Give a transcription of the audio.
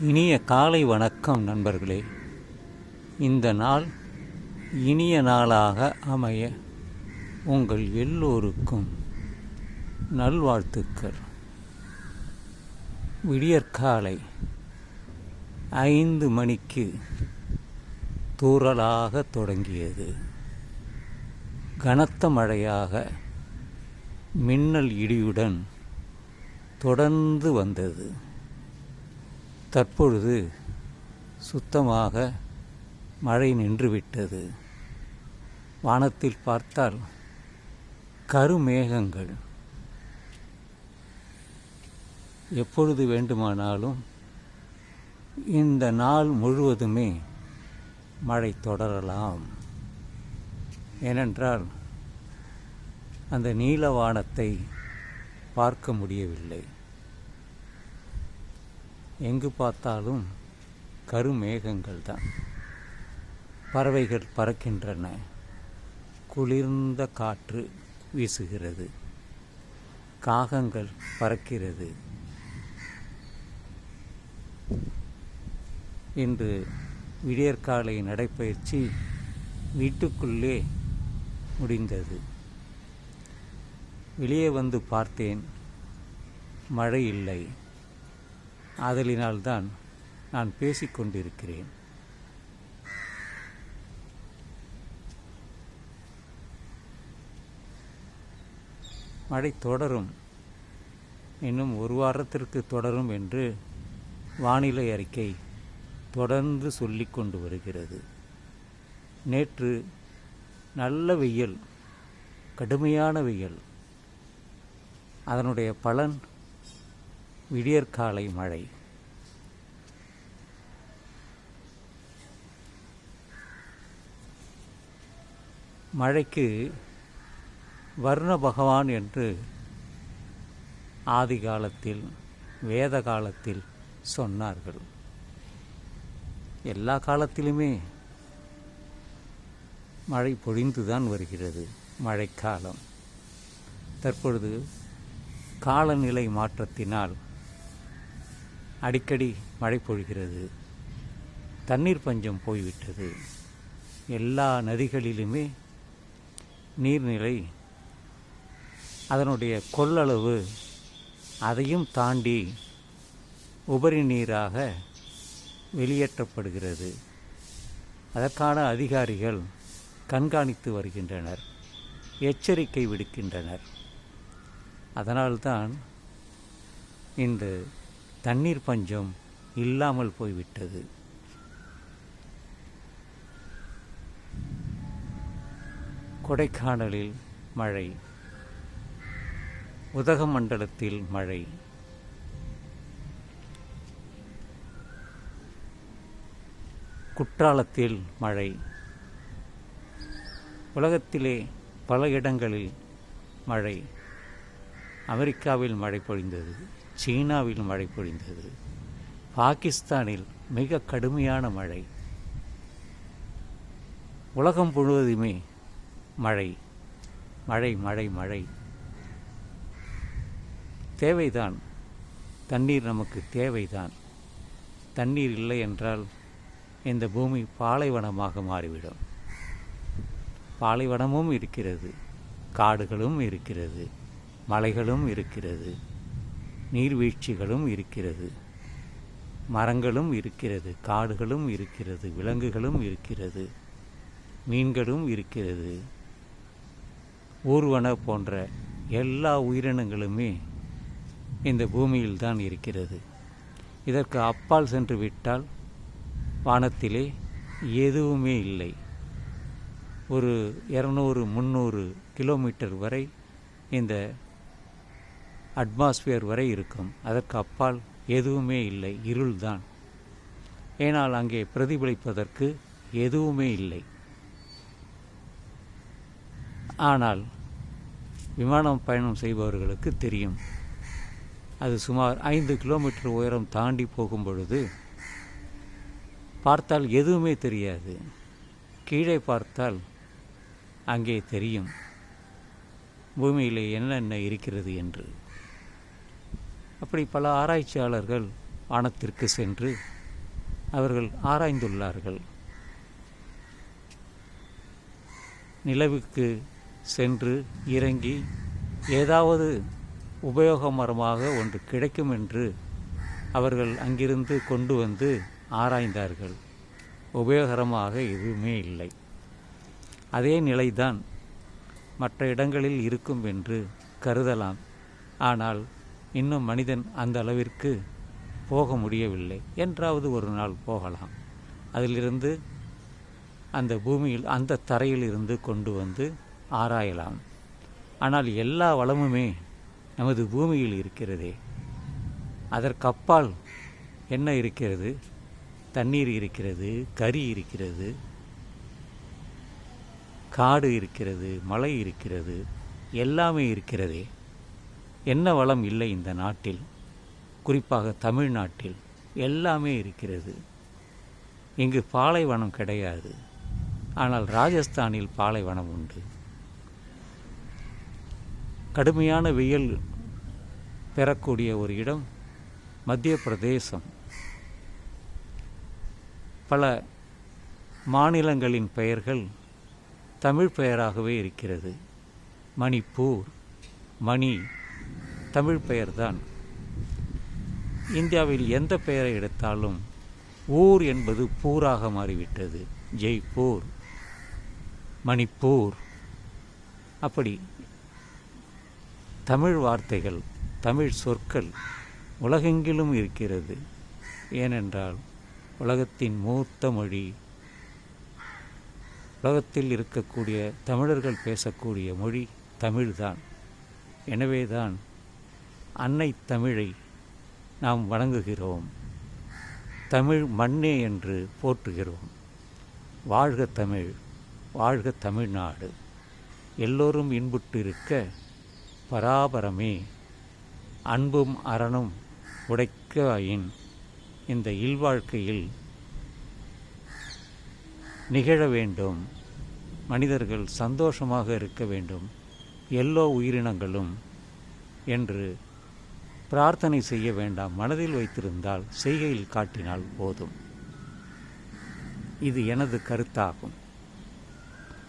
இனிய காலை வணக்கம் நண்பர்களே. இந்த நாள் இனிய நாளாக அமைய உங்கள் எல்லோருக்கும் நல்வாழ்த்துக்கள். விடியற்காலை ஐந்து மணிக்கு தூறலாக தொடங்கியது. கனத்த மழையாக மின்னல் இடியுடன் தொடர்ந்து வந்தது. தற்பொழுது சுத்தமாக மழை நின்றுவிட்டது. வானத்தில் பார்த்தால் கருமேகங்கள். எப்பொழுது வேண்டுமானாலும் இந்த நாள் முழுவதுமே மழை தொடரலாம். ஏனென்றால் அந்த நீல வானத்தை பார்க்க முடியவில்லை. எங்கு பார்த்தாலும் கருமேகங்கள் தான் பறவைகள் பறக்கின்றன. குளிர்ந்த காற்று வீசுகிறது. காகங்கள் பறக்கிறது. இன்று விடியற்காலை நடைப்பயிற்சி வீட்டுக்குள்ளே முடிந்தது. வெளியே வந்து பார்த்தேன் மழை இல்லை. ஆதலினால்தான் நான் பேசிக்கொண்டிருக்கிறேன். மழை தொடரும். இன்னும் ஒரு வாரத்திற்கு தொடரும் என்று வானிலை அறிக்கை தொடர்ந்து சொல்லி கொண்டு வருகிறது. நேற்று நல்ல வெயில் கடுமையான வெயில். அதனுடைய பலன் விடியற்காலை மழை. மழைக்கு வர்ண பகவான் என்று ஆதி காலத்தில் வேத காலத்தில் சொன்னார்கள். எல்லா காலத்திலுமே மழை பொழிந்துதான் வருகிறது மழைக்காலம். தற்பொழுது காலநிலை மாற்றத்தினால் அடிக்கடி மழை பொழிகிறது. தண்ணீர் பஞ்சம் போய்விட்டது. எல்லா நதிகளிலுமே நீர்நிலை அதனுடைய கொள்ளளவு அதையும் தாண்டி உபரி நீராக வெளியேற்றப்படுகிறது. அதற்கான அதிகாரிகள் கண்காணித்து வருகின்றனர். எச்சரிக்கை விடுக்கின்றனர். அதனால்தான் இந்த தண்ணீர் பஞ்சம் இல்லாமல் போய்விட்டது. கொடைக்கானலில் மழை. உதகமண்டலத்தில் மழை. குற்றாலத்தில் மழை. உலகத்திலே பல இடங்களில் மழை. அமெரிக்காவில் மழை பொழிந்தது. சீனாவில் மழை பொழிந்தது. பாகிஸ்தானில் மிக கடுமையான மழை. உலகம் முழுவதுமே மழை. மழை மழை மழை. தேவைதான். தண்ணீர் நமக்கு தேவைதான். தண்ணீர் இல்லை என்றால் இந்த பூமி பாலைவனமாக மாறிவிடும். பாலைவனமும் இருக்கிறது. காடுகளும் இருக்கிறது. மலைகளும் இருக்கிறது. நீர்வீழ்ச்சிகளும் இருக்கிறது. மரங்களும் இருக்கிறது. காடுகளும் இருக்கிறது. விலங்குகளும் இருக்கிறது. மீன்களும் இருக்கிறது. ஊர்வன போன்ற எல்லா உயிரினங்களுமே இந்த பூமியில் தான் இருக்கிறது. இதற்கு அப்பால் சென்று விட்டால் வானத்திலே எதுவுமே இல்லை. ஒரு இரநூறு முந்நூறு கிலோமீட்டர் வரை இந்த அட்மாஸ்பியர் வரை இருக்கும். அதற்கு அப்பால் எதுவுமே இல்லை. இருள்தான். ஏனால் அங்கே பிரதிபலிப்பதற்கு எதுவுமே இல்லை. ஆனால் விமானம் பயணம் செய்பவர்களுக்கு தெரியும். அது சுமார் ஐந்து கிலோமீட்டர் உயரம் தாண்டி போகும் பொழுது பார்த்தால் எதுவுமே தெரியாது. கீழே பார்த்தால் அங்கே தெரியும். பூமியிலே என்னென்ன இருக்கிறது என்று. அப்படி பல ஆராய்ச்சியாளர்கள் வானத்திற்கு சென்று அவர்கள் ஆராய்ந்துள்ளார்கள். நிலவுக்கு சென்று இறங்கி ஏதாவது உபயோகமரமாக ஒன்று கிடைக்கும் என்று அவர்கள் அங்கிருந்து கொண்டு வந்து ஆராய்ந்தார்கள். உபயோகரமாக எதுவுமே இல்லை. அதே நிலைதான் மற்ற இடங்களில் இருக்கும் என்று கருதலாம். ஆனால் இன்னும் மனிதன் அந்த அளவிற்கு போக முடியவில்லை. என்றாவது ஒரு நாள் போகலாம். அதிலிருந்து அந்த பூமியில் அந்த தரையில் இருந்து கொண்டு வந்து ஆராயலாம். ஆனால் எல்லா வளமுமே நமது பூமியில் இருக்கிறதே. அதற்கப்பால் என்ன இருக்கிறது? தண்ணீர் இருக்கிறது கரி இருக்கிறது காடு இருக்கிறது மலை இருக்கிறது எல்லாமே இருக்கிறதே. என்ன வளம் இல்லை இந்த நாட்டில்? குறிப்பாக தமிழ்நாட்டில் எல்லாமே இருக்கிறது. இங்கு பாலைவனம் கிடையாது. ஆனால் ராஜஸ்தானில் பாலைவனம் உண்டு. கடுமையான வெயில் பெறக்கூடிய ஒரு இடம் மத்திய பிரதேசம். பல மாநிலங்களின் பெயர்கள் தமிழ் பெயராகவே இருக்கிறது. மணிப்பூர் மணி தமிழ் பெயர்தான். இந்தியாவில் எந்த பெயரை எடுத்தாலும் ஊர் என்பது பூராக மாறிவிட்டது. ஜெய்ப்பூர் மணிப்பூர். அப்படி தமிழ் வார்த்தைகள் தமிழ் சொற்கள் உலகெங்கிலும் இருக்கிறது. ஏனென்றால் உலகத்தின் மூத்த மொழி உலகத்தில் இருக்கக்கூடிய தமிழர்கள் பேசக்கூடிய மொழி தமிழ்தான். எனவேதான் அன்னை தமிழை நாம் வணங்குகிறோம். தமிழ் மண்ணே என்று போற்றுகிறோம். வாழ்க தமிழ் வாழ்க தமிழ்நாடு. எல்லோரும் இன்புற்றிருக்க பராபரமே. அன்பும் அறனும் உடைக்காயின் இந்த இல்வாழ்க்கையில் நிகழ வேண்டும். மனிதர்கள் சந்தோஷமாக இருக்க வேண்டும். எல்லோ உயிரினங்களும் என்று பிரார்த்தனை செய்ய வேண்டாம். மனதில் வைத்திருந்தால் செய்கையில் காட்டினால் போதும். இது எனது கருத்தாகும்.